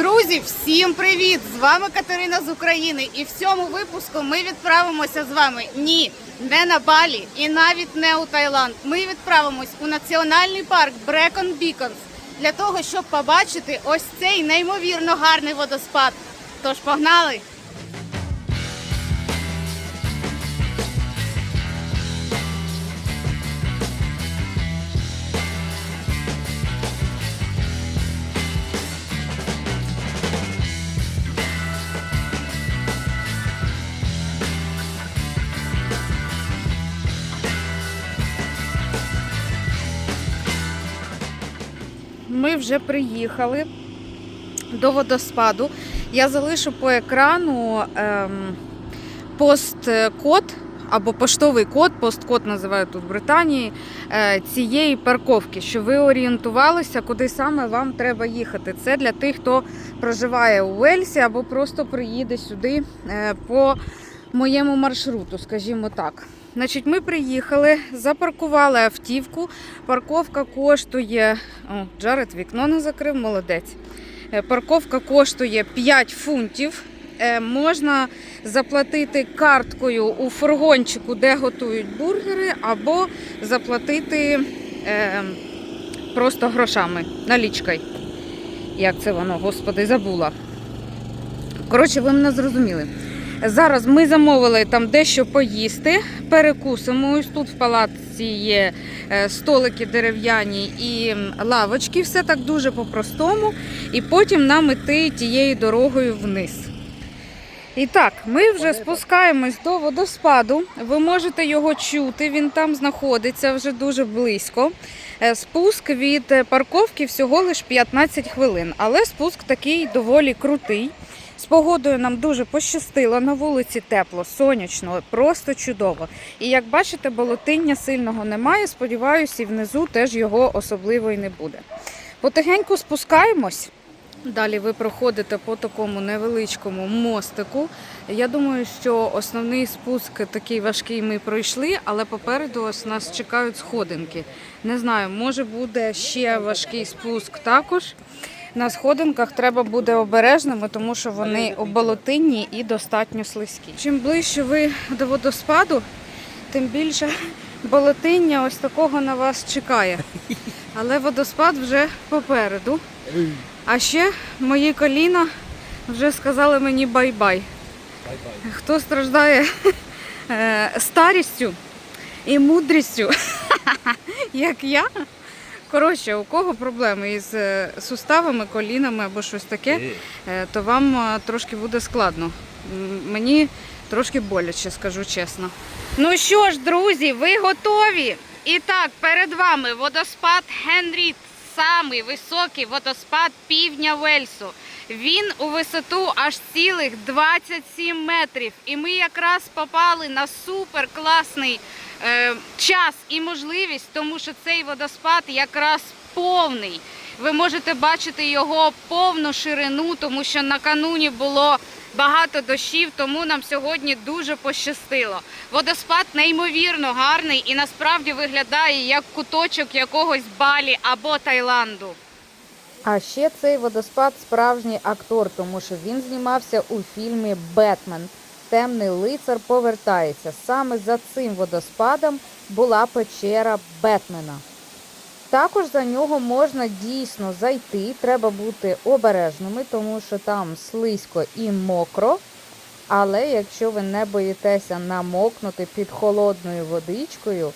Друзі, всім привіт! З вами Катерина з України. І в цьому випуску ми відправимося з вами ні, не на Балі і навіть не у Таїланд. Ми відправимось у національний парк Брекон Біконс для того, щоб побачити ось цей неймовірно гарний водоспад. Тож погнали! Вже приїхали до водоспаду. Я залишу по екрану ем, посткод або поштовий код, посткод називають тут в Британії, е, цієї парковки, щоб ви орієнтувалися, куди саме вам треба їхати. Це для тих, хто проживає у Вельсі або просто приїде сюди е, по моєму маршруту, скажімо так. Значить, ми приїхали, запаркували автівку. Парковка коштує. О, Джаред вікно не закрив, молодець. Е, Парковка коштує 5 фунтів. Е, Можна заплатити карткою у фургончику, де готують бургери, або заплатити е, просто грошами, налічкою. Як це воно, господи, забула. Коротше, ви мене зрозуміли. Зараз ми замовили там дещо поїсти, перекусимо. Ось тут в палаці є е, столики дерев'яні і лавочки. Все так дуже по-простому. І потім нам іти тією дорогою вниз. І так, ми вже спускаємось до водоспаду. Ви можете його чути, він там знаходиться вже дуже близько. Е, Спуск від е, парковки всього лише 15 хвилин, але спуск такий доволі крутий. З погодою нам дуже пощастило, на вулиці тепло, сонячно, просто чудово. І як бачите, болотиння сильного немає. Сподіваюся, і внизу теж його особливо і не буде. Потихеньку спускаємось. Далі ви проходите по такому невеличкому мостику. Я думаю, що основний спуск такий важкий ми пройшли, але попереду ось нас чекають сходинки. Не знаю, може буде ще важкий спуск також. На сходинках треба буде обережними, тому що вони оболотинні і достатньо слизькі. Чим ближче ви до водоспаду, тим більше болотиння ось такого на вас чекає. Але водоспад вже попереду. А ще мої коліна вже сказали мені бай-бай. Хто страждає е, старістю і мудрістю, як я. Коротше, у кого проблеми із е, суставами, колінами або щось таке, е, то вам е, трошки буде складно. Мені трошки боляче, скажу чесно. Ну що ж, друзі, ви готові? І так, перед вами водоспад Генрі, самий високий водоспад півдня Вельсу. Він у висоту аж цілих 27 метрів. І ми якраз попали на супер класний е, час і можливість, тому що цей водоспад якраз повний. Ви можете бачити його повну ширину, тому що накануні було багато дощів, тому нам сьогодні дуже пощастило. Водоспад неймовірно гарний і насправді виглядає як куточок якогось Балі або Таїланду. А ще цей водоспад справжній актор, тому що він знімався у фільмі Бетмен. Темний лицар повертається. Саме за цим водоспадом була печера Бетмена. Також за нього можна дійсно зайти. Треба бути обережними, тому що там слизько і мокро. Але якщо ви не боїтеся намокнути під холодною водичкою,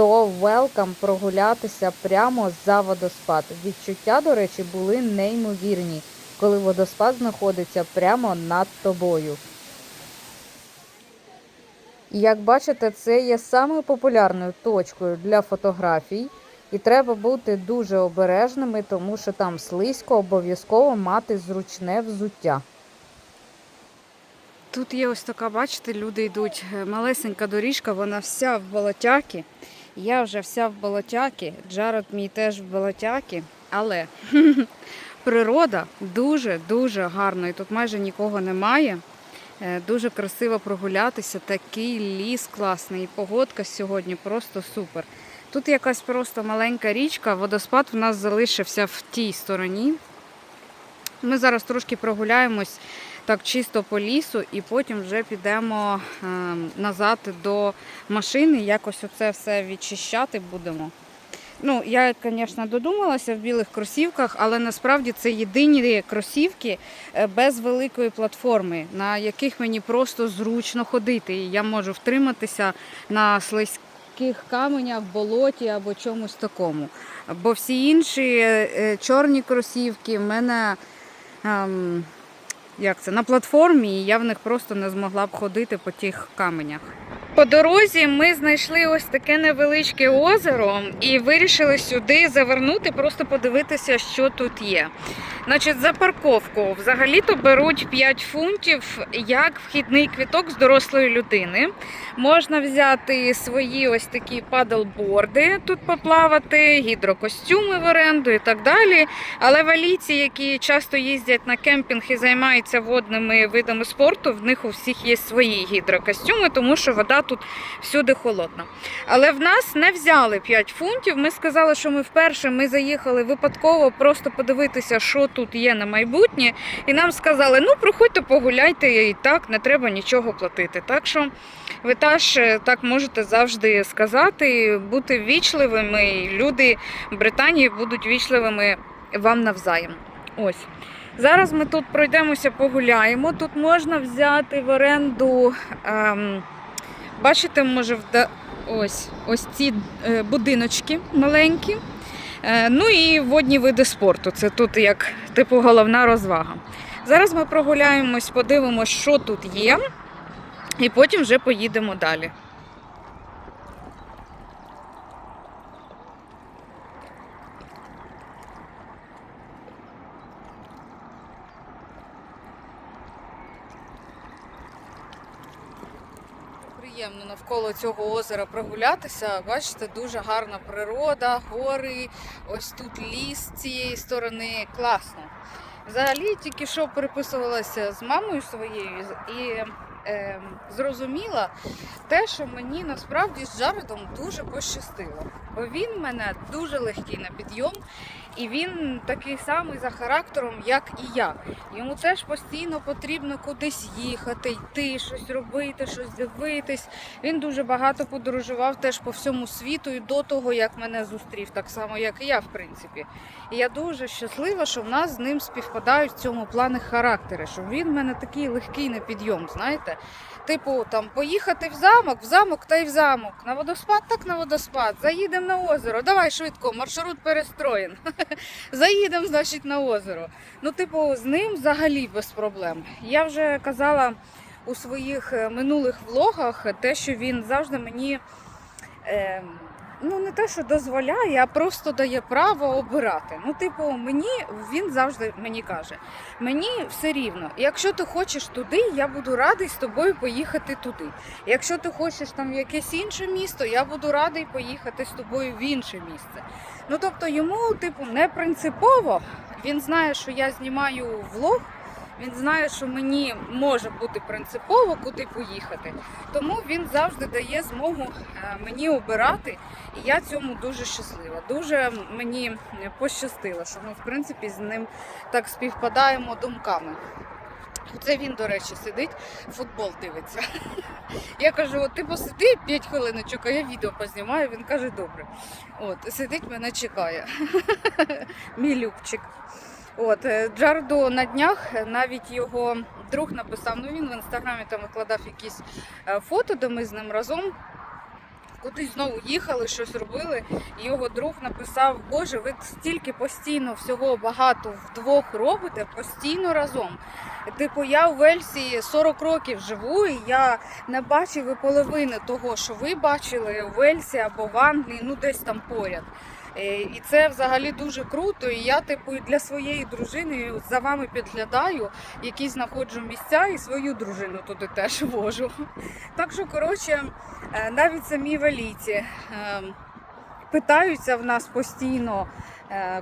то велкам прогулятися прямо за водоспад. Відчуття, до речі, були неймовірні, коли водоспад знаходиться прямо над тобою. Як бачите, це є самою популярною точкою для фотографій, і треба бути дуже обережними, тому що там слизько обов'язково мати зручне взуття. Тут є ось така, бачите, люди йдуть. е, Малесенька доріжка, вона вся в болотяки. Я вже вся в болотяки, Джаред мій теж в болотяки, але природа дуже-дуже гарна. І тут майже нікого немає. Е, Дуже красиво прогулятися, такий ліс класний. І погодка сьогодні просто супер. Тут якась просто маленька річка, водоспад в нас залишився в тій стороні. Ми зараз трошки прогуляємось так чисто по лісу, і потім вже підемо е, назад до машини. Якось оце все відчищати будемо. Ну, я, звісно, додумалася в білих кросівках, але насправді це єдині кросівки е, без великої платформи, на яких мені просто зручно ходити. І я можу втриматися на слизьких каменях, болоті або чомусь такому. Бо всі інші е, е, чорні кросівки в мене ем, як це, на платформі, і я в них просто не змогла б ходити по тих каменях. По дорозі ми знайшли ось таке невеличке озеро і вирішили сюди завернути, просто подивитися, що тут є. Значить, за парковку взагалі-то беруть 5 фунтів як вхідний квіток з дорослої людини. Можна взяти свої ось такі падлборди, тут поплавати, гідрокостюми в оренду і так далі. Але валійці, які часто їздять на кемпінг і займаються водними видами спорту, в них у всіх є свої гідрокостюми, тому що вода тут всюди холодна. Але в нас не взяли 5 фунтів. Ми сказали, що ми вперше ми заїхали випадково просто подивитися, що тут є на майбутнє. І нам сказали, ну проходьте, погуляйте, і так не треба нічого платити. Так що ви теж е, так можете завжди сказати, бути ввічливими. і Люди Британії будуть ввічливими вам навзаєм. Ось. Зараз ми тут пройдемося, погуляємо. Тут можна взяти в оренду. Ем, бачите, може, вда... ось, ось ці е, будиночки маленькі. Е, ну і водні види спорту. Це тут як типу головна розвага. Зараз ми прогуляємось, подивимось, що тут є, і потім вже поїдемо далі. Навколо цього озера прогулятися. Бачите, дуже гарна природа, гори, ось тут ліс з цієї сторони. Класно. Взагалі тільки що переписувалася з мамою своєю і е, зрозуміла те, що мені насправді з Джаредом дуже пощастило. Бо він мене дуже легкий на підйом, і він такий самий за характером, як і я. Йому теж постійно потрібно кудись їхати, йти, щось робити, щось дивитись. Він дуже багато подорожував теж по всьому світу і до того, як мене зустрів, так само, як і я, в принципі. І я дуже щаслива, що в нас з ним співпадають в цьому плані характери, що він в мене такий легкий на підйом, знаєте. Типу, там поїхати в замок, в замок та й в замок. На водоспад, так на водоспад. Заїдемо на озеро. Давай швидко, маршрут перестроєн. Заїдемо, значить, на озеро. Ну, типу, з ним взагалі без проблем. Я вже казала у своїх е, минулих влогах те, що він завжди мені. Е, Ну, не те, що дозволяє, а просто дає право обирати. Ну, типу, мені він завжди мені каже: мені все рівно. Якщо ти хочеш туди, я буду радий з тобою поїхати туди. Якщо ти хочеш там в якесь інше місто, я буду радий поїхати з тобою в інше місце. Ну тобто йому, типу, не принципово. Він знає, що я знімаю влог. Він знає, що мені може бути принципово куди поїхати, тому він завжди дає змогу е, мені обирати, і я цьому дуже щаслива. Дуже мені пощастило, що ми в принципі з ним так співпадаємо думками. Це він, до речі, сидить, футбол дивиться. Я кажу, от ти посиди 5 хвилиночок, а я відео познімаю. Він каже, добре. От, сидить, мене чекає. Мій любчик. От е, Джардо на днях навіть його друг написав. Ну він в інстаграмі там викладав якісь е, фото, де ми з ним разом. Кудись знову їхали, щось робили. Його друг написав: Боже, ви стільки постійно всього багато вдвох робите, постійно разом. Типу, я у Вельсі 40 років живу, і я не бачив і половини того, що ви бачили у Вельсі або в Англії, ну десь там поряд. Е, І це взагалі дуже круто. І я, типу, для своєї дружини за вами підглядаю, які знаходжу місця, і свою дружину туди теж вожу. Так що, коротше, е, навіть самі валійці е, питаються в нас постійно,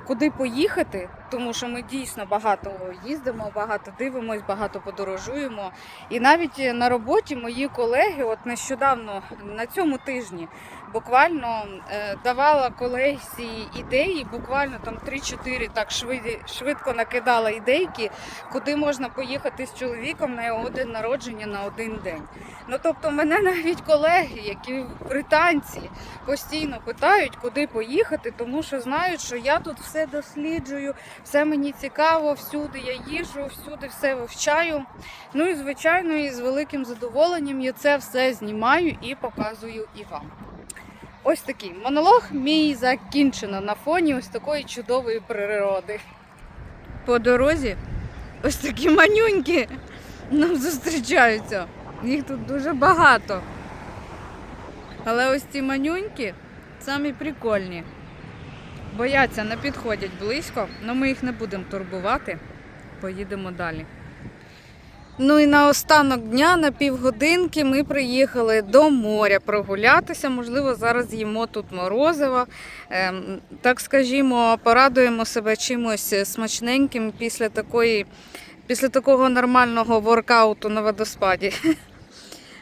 куди поїхати. Тому що ми дійсно багато їздимо, багато дивимось, багато подорожуємо. І навіть на роботі мої колеги, от нещодавно на цьому тижні, буквально е, давала колезі ідеї, буквально там 3-4 так швидко накидала ідейки, куди можна поїхати з чоловіком на його народження на один день. Ну тобто, мене навіть колеги, які британці, постійно питають, куди поїхати, тому що знають, що я тут все досліджую, все мені цікаво, всюди я їжу, всюди все вивчаю. Ну і звичайно, і з великим задоволенням я це все знімаю і показую і вам. Ось такий монолог мій закінчено на фоні ось такої чудової природи. По дорозі ось такі манюньки нам зустрічаються. Їх тут дуже багато. Але ось ці манюньки самі прикольні. Бояться, не підходять близько, але ми їх не будемо турбувати. Поїдемо далі. Ну і на останок дня на півгодинки ми приїхали до моря прогулятися. Можливо, зараз їмо тут морозиво. Ем, так скажімо, порадуємо себе чимось смачненьким після такої, після такого нормального воркауту на водоспаді.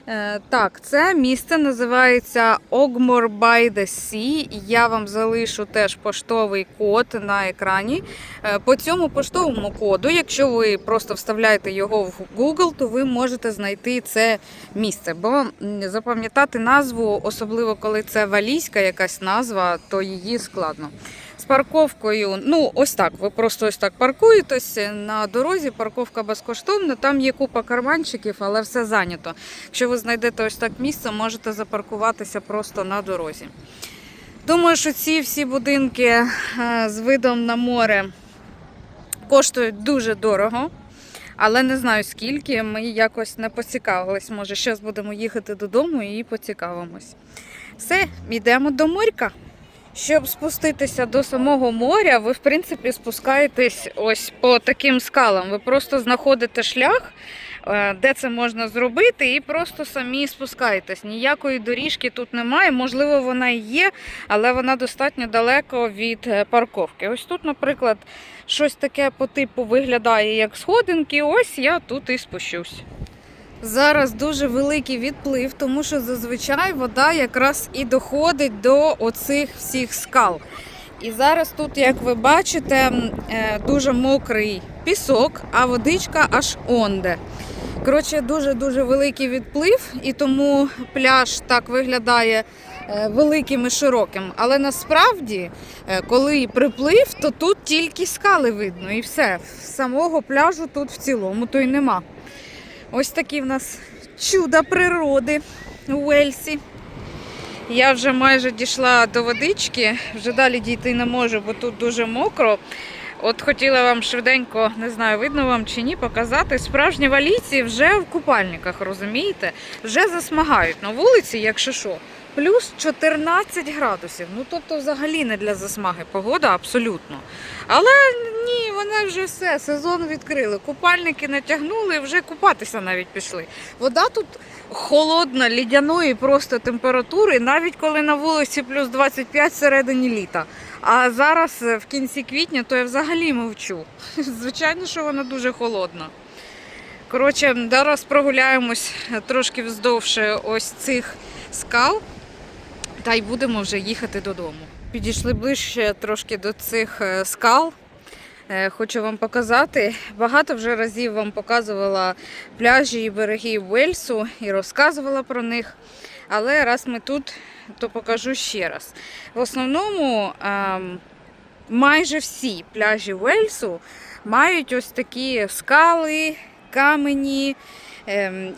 Е, Так, це місце називається Ogmore by the Sea. Я вам залишу теж поштовий код на екрані. Е, По цьому поштовому коду, якщо ви просто вставляєте його в Google, то ви можете знайти це місце. Бо запам'ятати назву, особливо коли це валійська якась назва, то її складно. Парковкою, ну ось так. Ви просто ось так паркуєтесь на дорозі. Парковка безкоштовна. Там є купа карманчиків, але все зайнято. Якщо ви знайдете ось так місце, можете запаркуватися просто на дорозі. Думаю, що ці всі будинки е, з видом на море коштують дуже дорого, але не знаю скільки. Ми якось не поцікавились. Може, зараз будемо їхати додому і поцікавимось. Все, йдемо до морька. Щоб спуститися до самого моря, ви в принципі спускаєтесь ось по таким скалам. Ви просто знаходите шлях, е, де це можна зробити, і просто самі спускаєтесь. Ніякої доріжки тут немає. Можливо, вона і є, але вона достатньо далеко від е, парковки. Ось тут, наприклад, щось таке по типу виглядає як сходинки. Ось я тут і спущусь. Зараз дуже великий відплив, тому що зазвичай вода якраз і доходить до оцих всіх скал. І зараз тут, як ви бачите, е, дуже мокрий пісок, а водичка аж онде. Коротше, дуже-дуже великий відплив, і тому пляж так виглядає е, великим і широким. Але насправді, е, коли приплив, то тут тільки скали видно, і все. Самого пляжу тут в цілому то й нема. Ось такі в нас чуда природи у Уельсі. Я вже майже дійшла до водички, вже далі дійти не можу, бо тут дуже мокро. От хотіла вам швиденько, не знаю, видно вам чи ні, показати. Справжні валійці вже в купальниках, розумієте? Вже засмагають на вулиці, якщо що. Плюс 14 градусів. Ну тобто, взагалі не для засмаги погода, абсолютно. Але ні, вони вже все, сезон відкрили. Купальники натягнули, вже купатися навіть пішли. Вода тут холодна, лідяної просто температури, навіть коли на вулиці плюс 25 всередині літа. А зараз е, в кінці квітня, то я взагалі мовчу. Звичайно, що вона дуже холодна. Коротше, зараз прогуляємось трошки вздовж ось цих скал, та й будемо вже їхати додому. Підійшли ближче трошки до цих е, скал. Е, Хочу вам показати. Багато вже разів вам показувала пляжі і береги Уельсу і розказувала про них. Але раз ми тут, то покажу ще раз. В основному ем, майже всі пляжі Уельсу мають ось такі скали, камені,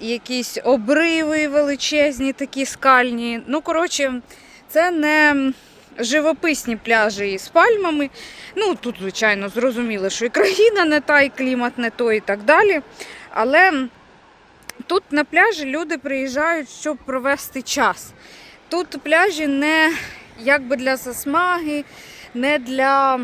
якісь обриви величезні, такі скальні. Ну, коротше, це не живописні пляжі з пальмами. Ну, тут, звичайно, зрозуміло, що і країна не та, і клімат не той, і так далі. Але тут на пляжі люди приїжджають, щоб провести час. Тут пляжі не якби для засмаги, не для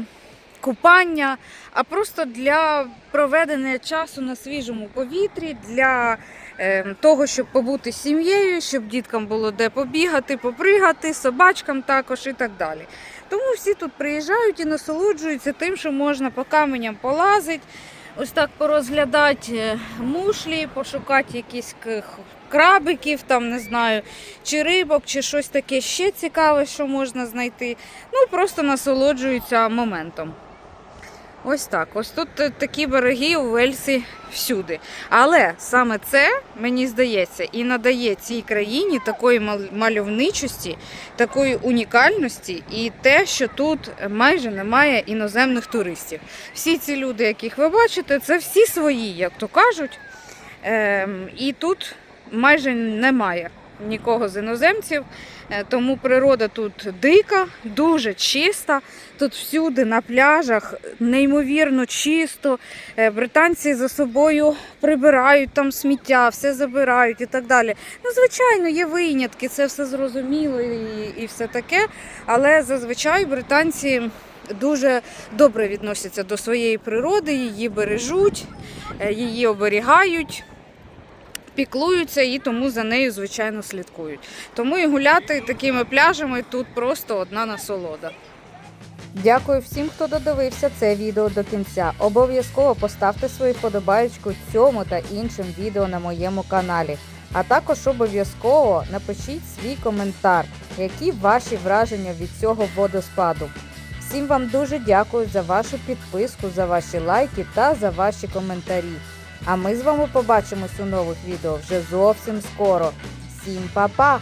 купання, а просто для проведення часу на свіжому повітрі, для е, того, щоб побути з сім'єю, щоб діткам було де побігати, попригати, собачкам також і так далі. Тому всі тут приїжджають і насолоджуються тим, що можна по каменям полазити, ось так порозглядати е, мушлі, пошукати якісь крабиків, там не знаю, чи рибок, чи щось таке ще цікаве, що можна знайти. Ну, просто насолоджуються моментом. Ось так. Ось тут е, такі береги у Вельсі всюди. Але саме це, мені здається, і надає цій країні такої мал- мальовничості, такої унікальності, і те, що тут майже немає іноземних туристів. Всі ці люди, яких ви бачите, це всі свої, як то кажуть. Ем, і тут майже немає нікого з іноземців, Е, тому природа тут дика, дуже чиста. Тут всюди на пляжах неймовірно чисто. Е, Британці за собою прибирають там сміття, все забирають і так далі. Ну, звичайно, є винятки, це все зрозуміло і, і все таке. Але зазвичай британці дуже добре відносяться до своєї природи, її бережуть, е, її оберігають. Піклуються і тому за нею, звичайно, слідкують. Тому і гуляти такими пляжами тут просто одна насолода. Дякую всім, хто додивився це відео до кінця. Обов'язково поставте свою вподобаєчку цьому та іншим відео на моєму каналі. А також обов'язково напишіть свій коментар, які ваші враження від цього водоспаду. Всім вам дуже дякую за вашу підписку, за ваші лайки та за ваші коментарі. А ми з вами побачимось у нових відео вже зовсім скоро. Всім па-па!